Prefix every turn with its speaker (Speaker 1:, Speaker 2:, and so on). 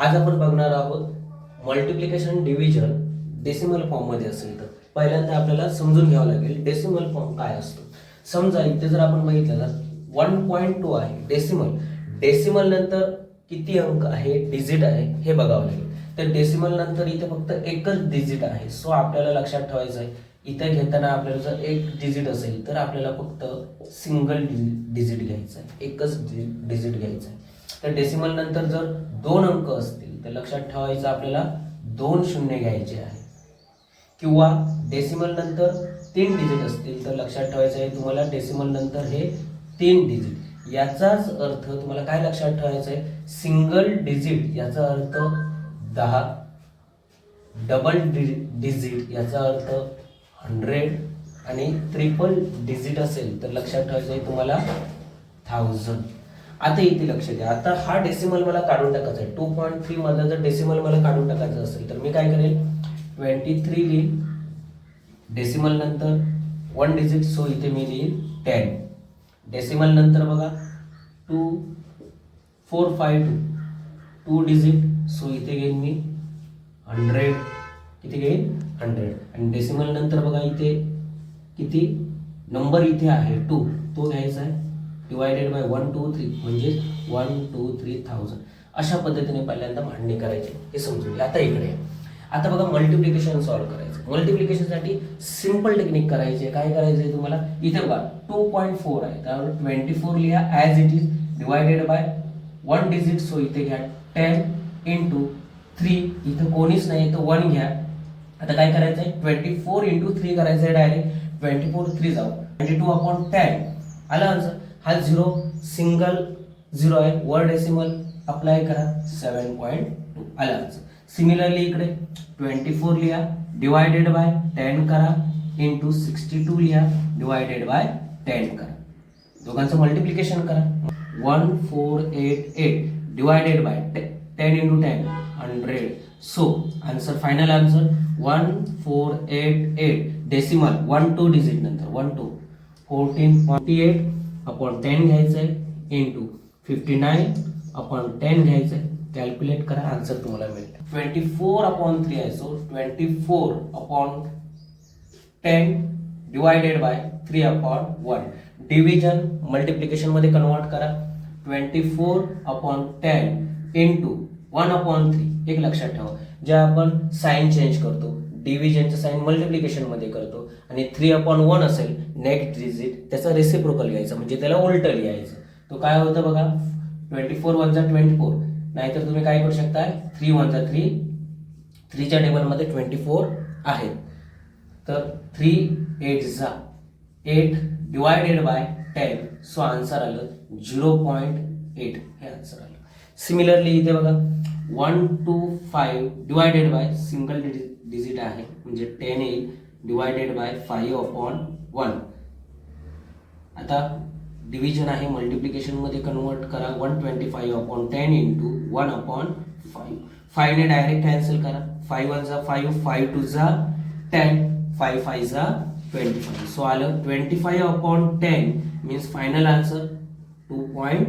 Speaker 1: आज आपण बघणार आहोत मल्टिप्लिकेशन डिव्हिजन डेसिमल फॉर्ममध्ये असेल तर. पहिल्यांदा आपल्याला समजून घ्यावं लागेल डेसिमल फॉर्म काय असतो. समजा इथे जर आपण बघितलं तर वन पॉईंट टू आहे डेसिमल डेसिमल नंतर किती अंक आहे? डिजिट आहे. हे बघावं लागेल. तर डेसिमल नंतर इथे फक्त एकच डिजिट आहे. सो आपल्याला लक्षात ठेवायचं आहे इथे घेताना आपल्याला जर एक डिजिट असेल तर आपल्याला फक्त सिंगल डिजिट घ्यायचं आहे एकच डिजिट घ्यायचं आहे तर डेसिमल नंतर जर दोन अंक असतील तर लक्षात ठेवायचं आपल्याला दोन शून्य घ्यायचे आहे. किंवा डेसिमल नंतर तीन डिजिट असतील तर लक्षात ठेवायचं आहे तुम्हाला डेसिमल नंतर हे तीन डिजिट याचाच अर्थ तुम्हाला काय लक्षात ठेवायचं आहे सिंगल डिजिट याचा अर्थ दहा. डबल डिजिट याचा अर्थ हंड्रेड आणि ट्रिपल डिजिट असेल तर लक्षात ठेवायचं आहे तुम्हाला थाउजंड आता इथे लक्ष द्या. आता हा डेसिमल मला काढून टाकायचा आहे. टू पॉईंट थ्री मधला जर डेसिमल मला काढून टाकायचं असेल तर मी काय करेल? ट्वेंटी थ्री लिहिल डेसिमल नंतर वन डिजिट सो इथे मी लिहिल टेन डेसिमल नंतर बघा two four five two two digit so इथे घेईन मी हंड्रेड किती घेईन हंड्रेड आणि डेसिमल नंतर बघा इथे किती? नंबर इथे आहे टू तो घ्यायचा आहे. Divided by one two three म्हणजे वन टू थ्री थाउजंड अशा पद्धतीने पहिल्यांदा मांडणी करायची. हे समजून घ्या. आता इकडे आहे. आता बघा मल्टिप्लिकेशन सॉल्व्ह करायचं. मल्टिप्लिकेशनसाठी सिंपल टेक्निक करायची आहे. काय करायचं आहे तुम्हाला? इथे बघा टू पॉईंट फोर आहे. त्यामुळे ट्वेंटी फोर लिहा. As it is divided by one digit so इथे घ्या टेन इंटू थ्री इथं कोणीच नाही तर वन घ्या. आता काय करायचं आहे ट्वेंटी फोर इंटू थ्री करायचं आहे डायरेक्ट ट्वेंटी फोर थ्री जाऊ. ट्वेंटी टू अपॉन टेन आला आन्सर हा झिरो सिंगल झिरो आहे वर डेसिमल अप्लाय करा सेवन पॉईंट टू आला. सिमिलरली इकडे ट्वेंटी फोर लिहा डिवायडेड बाय टेन करा इंटू सिक्स्टी टू लिहा डिवायडेड बाय टेन करा. दोघांचं मल्टिप्लिकेशन करा. One four eight eight divided by ten into ten hundred so answer final answer one four eight eight decimal one two digit नंतर. One two fourteen forty eight upon ten घ्यायचं आहे into fifty nine upon ten घ्यायचं आहे calculate करा answer तुम्हाला मिळेल. Twenty four upon three आहे so twenty four upon ten divided by three upon one division मल्टिप्लिकेशनमध्ये convert करा. Twenty four upon ten into one upon three एक लक्षात ठेवा. जे आपण साईन चेंज करतो डिव्हिजनचं साईन मल्टिप्लिकेशनमध्ये करतो. आणि थ्री अपॉन वन असेल नेक्स्ट डिजिट त्याचा रेसिप्रोकल घ्यायचा म्हणजे त्याला उलट लिहायचं. तो काय होतं बघा? ट्वेंटी फोर वनचा ट्वेंटी फोर नाहीतर तुम्ही काय करू शकताय थ्री वनचा थ्री थ्रीच्या टेबलमध्ये ट्वेंटी फोर आहेत. तर थ्री एट झा eight divided by ten so answer आलं झिरो पॉईंट एट हे आन्सर आलं. सिमिलरली इथे बघा. One two five divided by single digit आहे. म्हणजे टेन येईल divided by five upon one आता डिव्हिजन आहे मल्टिप्लिकेशनमध्ये कन्वर्ट करा. One twenty five upon ten into one upon five फाईव्हने direct cancel करा. फाईव्ह वन जा फाईव्ह फाईव्ह टू जा टेन फाईव्ह फाईव्ह जा ट्वेंटी फाईव्ह सो आलं twenty five upon ten means final answer two point